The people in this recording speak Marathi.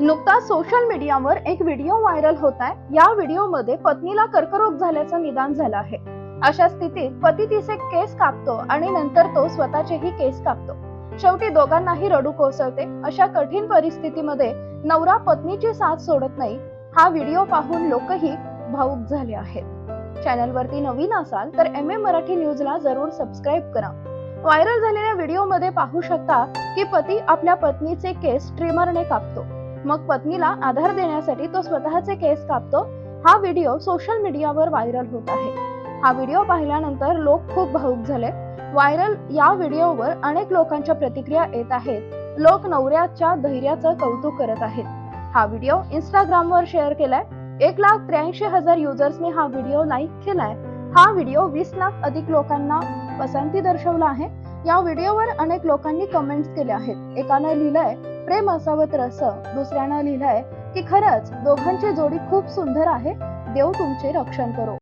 नुकताच सोशल मीडियावर एक व्हिडिओ व्हायरल होत आहे या व्हिडिओमध्ये पत्नीला कर्करोग झाल्याचं निदान झालं आहे. अशा स्थितीत पती तिचे केस कापतो आणि नंतर तो स्वतःचेही केस कापतो. शेवटी दोघांनाही रडू कोसळते. अशा कठीण परिस्थितीमध्ये नवरा पत्नीची साथ सोडत नाही. हा व्हिडिओ पाहून लोकही भाऊक झाले आहेत. चॅनलवरती नवीन असाल तर एम ए मराठी न्यूजला जरूर सबस्क्राईब करा. व्हायरल झालेल्या व्हिडिओमध्ये पाहू शकता की पती आपल्या पत्नीचे केस ट्रिमरने कापतो. मग पत्नीला आधार देण्यासाठी तो स्वतःचे केस कापतो. हा व्हिडिओ सोशल मीडियावर व्हायरल होत आहे. हा व्हिडिओ पाहिल्यानंतर लोक खूप भावुक झाले. व्हायरल या व्हिडिओवर अनेक लोकांच्या प्रतिक्रिया येत आहेत. लोक नवऱ्याच्या धैर्याचं कौतुक करत आहेत. हा व्हिडिओ इंस्टाग्रामवर शेअर केलाय. एक लाख त्र्याऐंशी हजार युजर्सने हा व्हिडिओ लाईक केलाय. हा व्हिडिओ वीस लाख अधिक लोकांना पसंती दर्शवला आहे. या व्हिडिओवर अनेक लोकांनी कमेंट्स केल्या आहेत. एकानं लिहिलंय प्रेम असावं तर असं दुसऱ्यानं लिहिलंय की खरंच दोघांची जोडी खूप सुंदर आहे. देव तुमचे रक्षण करो.